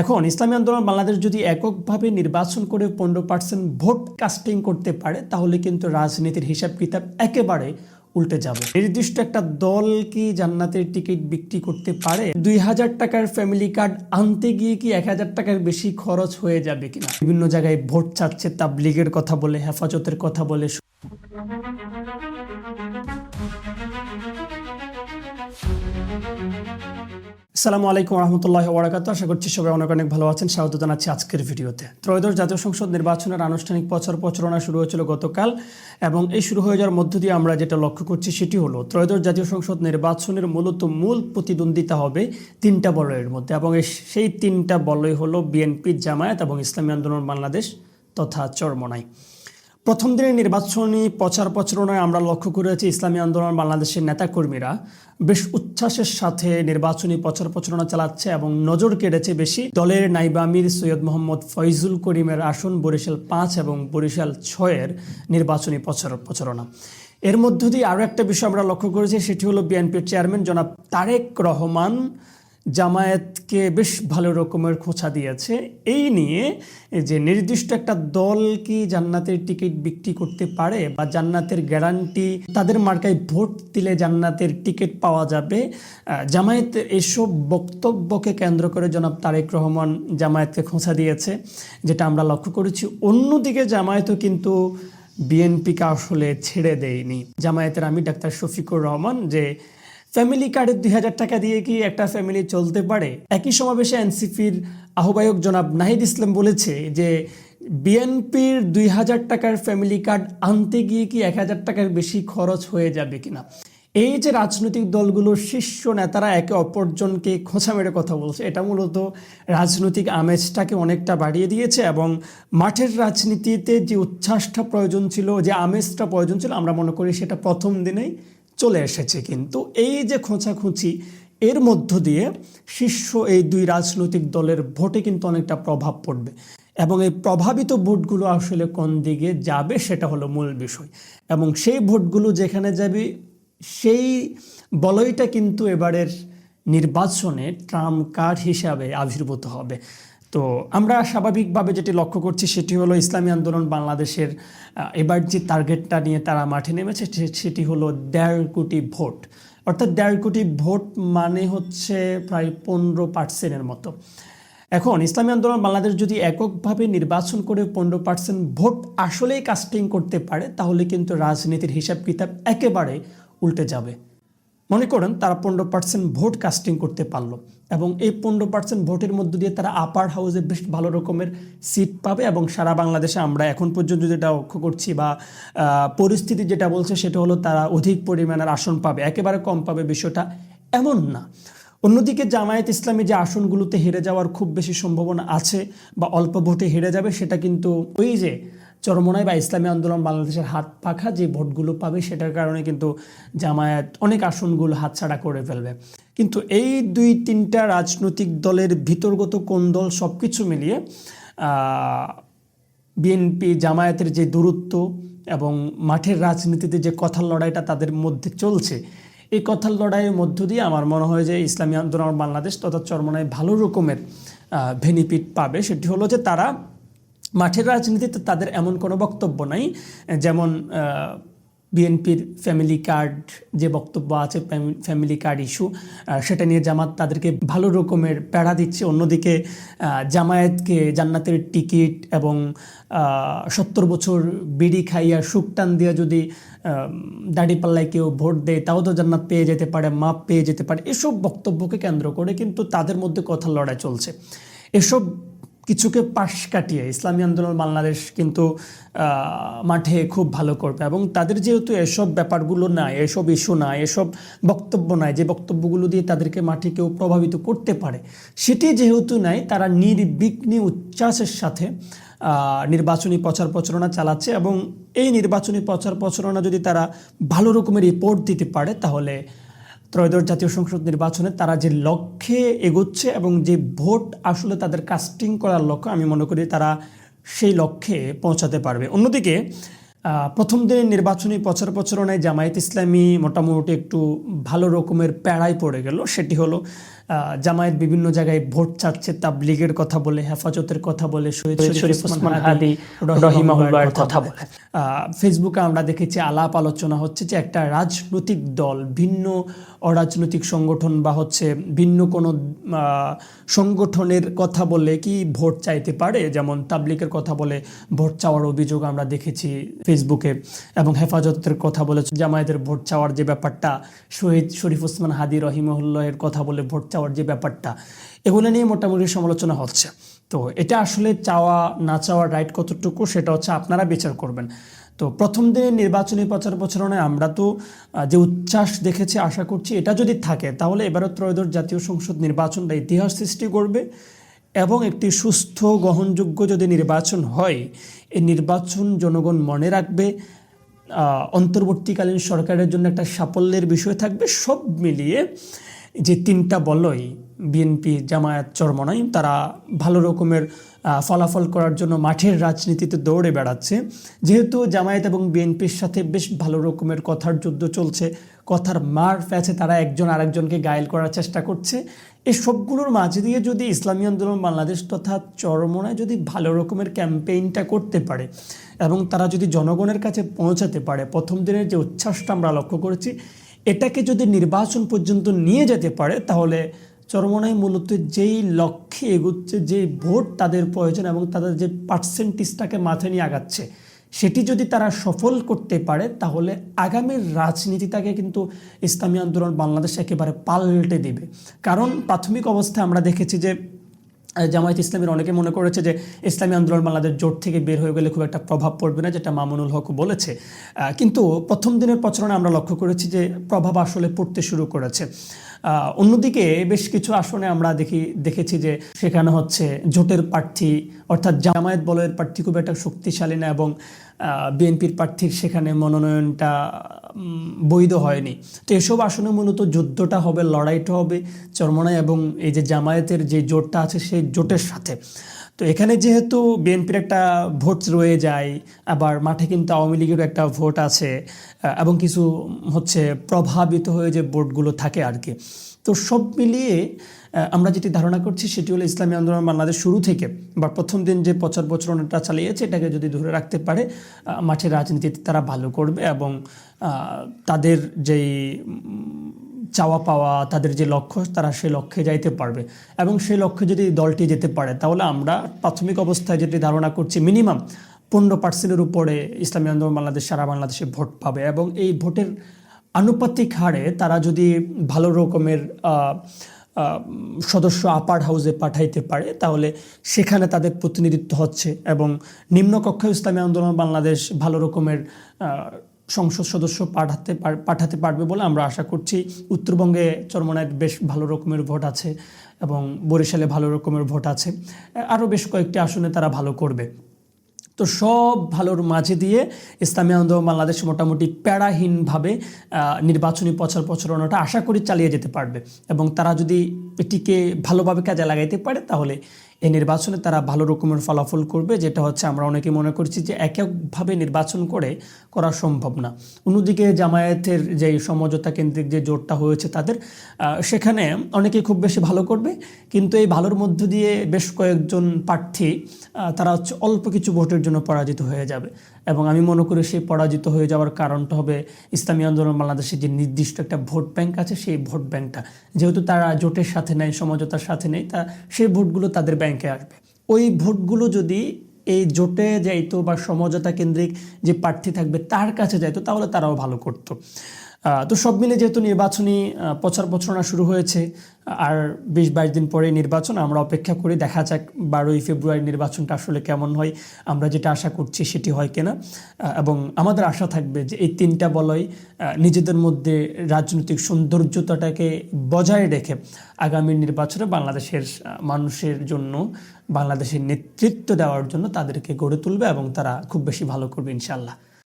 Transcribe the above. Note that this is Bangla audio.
এখন ইসলামী আন্দোলন বাংলাদেশ যদি এককভাবে নির্বাচন করে পনেরো পার্সেন্ট ভোট কাস্টিং করতে পারে, তাহলে কিন্তু রাজনীতির হিসাব কিতাব একেবারে উল্টে যাবে। নির্দিষ্ট একটা দল কি জান্নাতের টিকিট বিক্রি করতে পারে? দুই হাজার টাকার ফ্যামিলি কার্ড আনতে গিয়ে কি এক হাজার টাকার বেশি খরচ হয়ে যাবে কিনা? বিভিন্ন জায়গায় ভোট চাচ্ছে, তাবলিগের কথা বলে, হেফাজতের কথা বলে। আসসালামু আলাইকুম রহমতুল্লাহ ওবরাকাত আশা করছি সবাই অনেক অনেক ভালো আছেন। স্বাগত জানাচ্ছি আজকের ভিডিওতে। ত্রয়োদশ জাতীয় সংসদ নির্বাচনের আনুষ্ঠানিক প্রচার প্রচারণা শুরু হয়েছিল গতকাল এবং এই শুরু হয়ে যাওয়ার মধ্য দিয়ে আমরা যেটা লক্ষ্য করছি সেটি হলো, ত্রয়োদশ জাতীয় সংসদ নির্বাচনের মূলত মূল প্রতিদ্বন্দ্বিতা হবে তিনটা বলয়ের মধ্যে এবং সেই তিনটা বলয় হলো বিএনপি জামায়াত এবং ইসলামী আন্দোলন বাংলাদেশ তথা চরমনাই। প্রথম দিনের নির্বাচনী প্রচার প্রচারণায় আমরা লক্ষ্য করেছি ইসলামী আন্দোলন বাংলাদেশের নেতাকর্মীরা বেশ উচ্ছ্বাসের সাথে নির্বাচনী প্রচার প্রচারণা চালাচ্ছে এবং নজর কেড়েছে বেশি দলের নাইবা আমির সৈয়দ মোহাম্মদ ফয়জুল করিমের আসন বরিশাল পাঁচ এবং বরিশাল ছয়ের নির্বাচনী প্রচার প্রচারণা। এর মধ্য দিয়ে আরও একটা বিষয় আমরা লক্ষ্য করেছি, সেটি হলো বিএনপির চেয়ারম্যান জনাব তারেক রহমান জামায়াতকে বেশ ভালো রকমের খোঁচা দিয়েছে। এই নিয়ে যে নির্দিষ্ট একটা দল কি জান্নাতের টিকিট বিক্রি করতে পারে বা জান্নাতের গ্যারান্টি, তাদের মার্কায় ভোট দিলে জান্নাতের টিকিট পাওয়া যাবে। জামায়াত এসব বক্তব্যকে কেন্দ্র করে জনাব তারেক রহমান জামায়াতকে খোঁচা দিয়েছে, যেটা আমরা লক্ষ্য করেছি। অন্যদিকে জামায়াতও কিন্তু বিএনপিকে আসলে ছেড়ে দেয়নি। জামায়াতের আমি ডাক্তার শফিকুর রহমান যে ফ্যামিলি কার্ডের দুই হাজার টাকা দিয়ে কি একটা ফ্যামিলি চলতে পারে? একই সমাবেশে এনসিপির আহ্বায়ক জনাব নাহিদ ইসলাম বলেছে যে, বিএনপির দুই হাজার টাকার ফ্যামিলি কার্ড আনতে গিয়ে কি এক হাজার টাকার বেশি খরচ হয়ে যাবে কিনা? এই যে রাজনৈতিক দলগুলোর শীর্ষ নেতারা একে অপরজনকে খোঁচা মেরে কথা বলছে, এটা মূলত রাজনৈতিক আমেজটাকে অনেকটা বাড়িয়ে দিয়েছে এবং মাঠের রাজনীতিতে যে উচ্ছ্বাসটা প্রয়োজন ছিল, যে আমেজটা প্রয়োজন ছিল, আমরা মনে করি সেটা প্রথম দিনেই চলে এসেছে কিন্তু এই যে খোঁচাখুঁচি, এর মধ্য দিয়ে শীর্ষ এই দুই রাজনৈতিক দলের ভোটে কিন্তু অনেকটা প্রভাব পড়বে। এবং এই প্রভাবিত ভোটগুলো আসলে কোন দিকে যাবে সেটা হলো মূল বিষয়। এবং সেই ভোটগুলো যেখানে যাবে, সেই বলয়টা কিন্তু এবারের নির্বাচনে ট্রাম কার্ড হিসাবে আবির্ভূত হবে। তো আমরা স্বাভাবিকভাবে যেটি লক্ষ্য করছি সেটি হলো ইসলামী আন্দোলন বাংলাদেশের এবার যে টার্গেটটা নিয়ে তারা মাঠে নেমেছে সেটি হলো দেড় কোটি ভোট। অর্থাৎ দেড় কোটি ভোট মানে হচ্ছে প্রায় পনেরো পার্সেন্টের মতো। এখন ইসলামী আন্দোলন বাংলাদেশ যদি এককভাবে নির্বাচন করে পনেরো পার্সেন্ট ভোট আসলেই কাস্টিং করতে পারে, তাহলে কিন্তু রাজনীতির হিসাব কিতাব একেবারে উল্টে যাবে। মনে করেন তারা পনেরো পার্সেন্ট ভোট কাস্টিং করতে পারল এবং এই পনেরো পার্সেন্ট ভোটের মধ্য দিয়ে তারা আপার হাউসে বেশ ভালো রকমের সিট পাবে এবং সারা বাংলাদেশে আমরা এখন পর্যন্ত যেটা লক্ষ্য করছি বা পরিস্থিতি যেটা বলছে সেটা হলো তারা অধিক পরিমাণের আসন পাবে, একেবারে কম পাবে বিষয়টা এমন না। অন্যদিকে জামায়াত ইসলামী যে আসনগুলোতে হেরে যাওয়ার খুব বেশি সম্ভাবনা আছে বা অল্প ভোটে হেরে যাবে সেটা কিন্তু ওই যে চরমনায় বা ইসলামী আন্দোলন বাংলাদেশের হাত পাখা যে ভোটগুলো পাবে সেটার কারণে কিন্তু জামায়াত অনেক আসনগুলো হাতছাড়া করে ফেলবে। কিন্তু এই দুই তিনটা রাজনৈতিক দলের ভিতরগত কোন দল সব কিছু মিলিয়ে বিএনপি জামায়াতের যে দূরত্ব এবং মাঠের রাজনীতিতে যে কথার লড়াইটা তাদের মধ্যে চলছে, এই কথার লড়াইয়ের মধ্য দিয়ে আমার মনে হয় যে ইসলামী আন্দোলন বাংলাদেশ তথা চরমনায় ভালো রকমের ভেনিফিট পাবে। সেটি হলো যে তারা মাঠের রাজনীতিতে তাদের এমন কোনো বক্তব্য নাই। যেমন বিএনপির ফ্যামিলি কার্ড যে বক্তব্য আছে ফ্যামিলি কার্ড ইস্যু সেটা নিয়ে জামাত তাদেরকে ভালো রকমের প্যাড়া দিচ্ছে। অন্যদিকে জামায়াতকে জান্নাতের টিকিট এবং সত্তর বছর বিড়ি খাইয়া সুকটান দিয়ে যদি দাড়িপাল্লায় কেউ ভোট দেয়, তাও তো জান্নাত পেয়ে যেতে পারে, মাপ পেয়ে যেতে পারে। এসব বক্তব্যকে কেন্দ্র করে কিন্তু তাদের মধ্যে কথা লড়াই চলছে। এসব কিছুকে পাশ কাটিয়ে ইসলামী আন্দোলন বাংলাদেশ কিন্তু মাঠে খুব ভালো করবে। এবং তাদের যেহেতু এসব ব্যাপারগুলো নাই, এসব ইস্যু নাই, এসব বক্তব্য নাই, যে বক্তব্যগুলো দিয়ে তাদেরকে মাঠে কেউ প্রভাবিত করতে পারে, সেটি যেহেতু নাই, তারা নির্বিঘ্নে উচ্ছ্বাসের সাথে নির্বাচনী প্রচার প্রচারণা চালাচ্ছে এবং এই নির্বাচনী প্রচার প্রচারণা যদি তারা ভালো রকমের রিপোর্ট দিতে পারে, তাহলে ত্রয়োদশ জাতীয় সংসদ নির্বাচনে তারা যে লক্ষ্যে এগোচ্ছে এবং যে ভোট আসলে তাদের কাস্টিং করার লক্ষ্য, আমি মনে করি তারা সেই লক্ষ্যে পৌঁছাতে পারবে। অন্যদিকে প্রথম দিনের নির্বাচনী প্রচার প্রচারণায় জামায়াত ইসলামী মোটামুটি একটু ভালো রকমের প্যাড়ায় পড়ে গেল। সেটি হলো জামায়াত বিভিন্ন জায়গায় ভোট চাচ্ছে তাবলিগের কথা বলে হেফাজতের কথা বলে শহীদ শরীফ ওসমান হাদি রহিমাহুল্লাহর কথা বলে। ফেসবুকে আমরা দেখেছি আলাপ আলোচনা হচ্ছে যে একটা রাজনৈতিক দল ভিন্ন অরাজনৈতিক সংগঠন বা হচ্ছে ভিন্ন কোনো সংগঠনের কথা বলে কি ভোট চাইতে পারে? যেমন তাবলিকের কথা বলে ভোট চাওয়ার অভিযোগ আমরা দেখেছি ফেসবুকে এবং হেফাজতের কথা বলে জামায়াতের ভোট চাওয়ার যে ব্যাপারটা শহীদ শরীফ ওসমান হাদি রহিমউল্লাহের কথা বলে ভোট চাওয়ার যে ব্যাপারটা, এগুলো নিয়ে মোটামুটি সমালোচনা হচ্ছে। তো এটা আসলে চাওয়া, না চাওয়ার রাইট কতটুকু সেটা হচ্ছে আপনারা বিচার করবেন। তো প্রথম দিনের নির্বাচনী প্রচার প্রচারণায় আমরা তো যে উচ্ছ্বাস দেখেছি, আশা করছি এটা যদি থাকে, তাহলে এবারও ত্রয়োদশ জাতীয় সংসদ নির্বাচনটা ইতিহাস সৃষ্টি করবে এবং একটি সুস্থ, গ্রহণযোগ্য যদি নির্বাচন হয়, এই নির্বাচন জনগণ মনে রাখবে অন্তর্বর্তীকালীন সরকারের জন্য একটা সাফল্যের বিষয় থাকবে। সব মিলিয়ে যে তিনটা বলই বিএনপি জামায়াত চরমনাই তারা ভালো রকমের ফলাফল করার জন্য মাঠের রাজনীতিতে দৌড়ে বেড়াচ্ছে। যেহেতু জামায়াত এবং বিএনপির সাথে বেশ ভালো রকমের কথার যুদ্ধ চলছে, কথার মার প্যাচে তারা একজন আরেকজনকে গায়েল করার চেষ্টা করছে। এই সবগুলোর মাঝে দিয়ে যদি ইসলামী আন্দোলন বাংলাদেশ তথা চরমনায় যদি ভালো রকমের ক্যাম্পেইনটা করতে পারে এবং তারা যদি জনগণের কাছে পৌঁছাতে পারে, প্রথম দিনের যে উচ্ছ্বাসটা আমরা লক্ষ্য করেছি এটাকে যদি নির্বাচন পর্যন্ত নিয়ে যেতে পারে, তাহলে চরমনাই মূলত যেই লক্ষ্যে এগুচ্ছে, যেই ভোট তাদের প্রয়োজন এবং তাদের যে পার্সেন্টেজটাকে মাথায় নিয়ে আগাচ্ছে, সেটি যদি তারা সফল করতে পারে, তাহলে আগামীর রাজনীতিটাকে কিন্তু ইসলামী আন্দোলন বাংলাদেশ একেবারে পাল্টে দিবে। কারণ প্রাথমিক অবস্থায় আমরা দেখেছি যে জামায়াত ইসলামের অনেকে মনে করেছে যে ইসলামী আন্দোলন বাংলাদেশ জোট থেকে বের হয়ে গেলে খুব একটা প্রভাব পড়বে না, যেটা মামুনুল হক বলেছে। কিন্তু প্রথম দিনের প্রচারণে আমরা লক্ষ্য করেছি যে প্রভাব আসলে পড়তে শুরু করেছে। অন্যদিকে বেশ কিছু আসনে আমরা দেখি, দেখেছি যে সেখানে হচ্ছে জোটের প্রার্থী অর্থাৎ জামায়াত বলয়ের প্রার্থী খুব একটা শক্তিশালী না এবং বিএনপির প্রার্থীর সেখানে মনোনয়নটা বৈধ হয়নি। তো এসব আসনে মূলত যুদ্ধটা হবে, লড়াইটা হবে চরমনায় এবং এই যে জামায়াতের যে জোটটা আছে সেই জোটের সাথে। তো এখানে যেহেতু বিএনপির একটা ভোট রয়ে যায়, আবার মাঠে কিন্তু আওয়ামী লীগেরও একটা ভোট আছে এবং কিছু হচ্ছে প্রভাবিত হয়ে যে ভোটগুলো থাকে আর কি। তো সব মিলিয়ে আমরা যেটি ধারণা করছি সেটি হলো ইসলামী আন্দোলন বাংলাদেশ শুরু থেকে বা প্রথম দিন যে প্রচার প্রচারণাটা চালিয়েছে, এটাকে যদি ধরে রাখতে পারে মাঠের রাজনীতিতে তারা ভালো করবে এবং তাদের যেই চাওয়া পাওয়া, তাদের যে লক্ষ্য, তারা সেই লক্ষ্যে যাইতে পারবে। এবং সেই লক্ষ্যে যদি দলটি যেতে পারে, তাহলে আমরা প্রাথমিক অবস্থায় যেটি ধারণা করছি, মিনিমাম পনেরো পার্সেন্টের উপরে ইসলামী আন্দোলন বাংলাদেশ সারা বাংলাদেশে ভোট পাবে এবং এই ভোটের আনুপাতিক হারে তারা যদি ভালো রকমের সদস্য আপার হাউসে পাঠাইতে পারে, তাহলে সেখানে তাদের প্রতিনিধিত্ব হচ্ছে এবং নিম্নকক্ষ ইসলামী আন্দোলন বাংলাদেশ ভালো রকমের সংসদ সদস্য পাঠাতে পাঠাতে পারবে বলে আমরা আশা করছি। উত্তরবঙ্গে চরমনায় বেশ ভালো রকমের ভোট আছে এবং বরিশালে ভালো রকমের ভোট আছে। আরও বেশ কয়েকটি আসনে তারা ভালো করবে। তো সব ভালোর মাঝে দিয়ে ইসলামী আন্দোলন বাংলাদেশ মোটামুটি প্যারাহীনভাবে নির্বাচনী প্রচার প্রচারণাটা আশা করি চালিয়ে যেতে পারবে। এবং তারা যদি এটিকে ভালোভাবে কাজে লাগাইতে পারে, তাহলে এই নির্বাচনে তারা ভালো রকমের ফলাফল করবে, যেটা হচ্ছে আমরা অনেকে মনে করছি যে এককভাবে নির্বাচন করে করা সম্ভব না। অন্যদিকে জামায়াতের যে সমঝোতা কেন্দ্রিক যে জোটটা হয়েছে তাদের সেখানে অনেকে খুব বেশি ভালো করবে, কিন্তু এই ভালোর মধ্য দিয়ে বেশ কয়েকজন প্রার্থী তারা হচ্ছে অল্প কিছু ভোটের জন্য পরাজিত হয়ে যাবে। এবং আমি মনে করি সেই পরাজিত হয়ে যাওয়ার কারণটা হবে ইসলামী আন্দোলন বাংলাদেশের যে নির্দিষ্ট একটা ভোট ব্যাংক আছে, সেই ভোট ব্যাংকটা। যেহেতু তারা জোটের সাথে নেই, সমঝোতার সাথে নেই, তা সেই ভোটগুলো তাদের ব্যাংকে আসবে। ওই ভোটগুলো যদি এই জোটে যাইতো বা সমঝোতা কেন্দ্রিক যে প্রার্থী থাকবে তার কাছে যাইতো, তাহলে তারাও ভালো করতো। তো সব মিলে যেহেতু নির্বাচনী প্রচার প্রচারণা শুরু হয়েছে, আর বিশ বাইশ দিন পরে নির্বাচন, আমরা অপেক্ষা করি দেখা যাক বারোই ফেব্রুয়ারি নির্বাচনটা আসলে কেমন হয়, আমরা যেটা আশা করছি সেটি হয় কিনা। এবং আমাদের আশা থাকবে যে এই তিনটা বলয় নিজেদের মধ্যে রাজনৈতিক সৌন্দর্যতাটাকে বজায় রেখে আগামী নির্বাচনে বাংলাদেশের মানুষের জন্য, বাংলাদেশের নেতৃত্ব দেওয়ার জন্য তাদেরকে গড়ে তুলবে এবং তারা খুব বেশি ভালো করবে ইনশাল্লাহ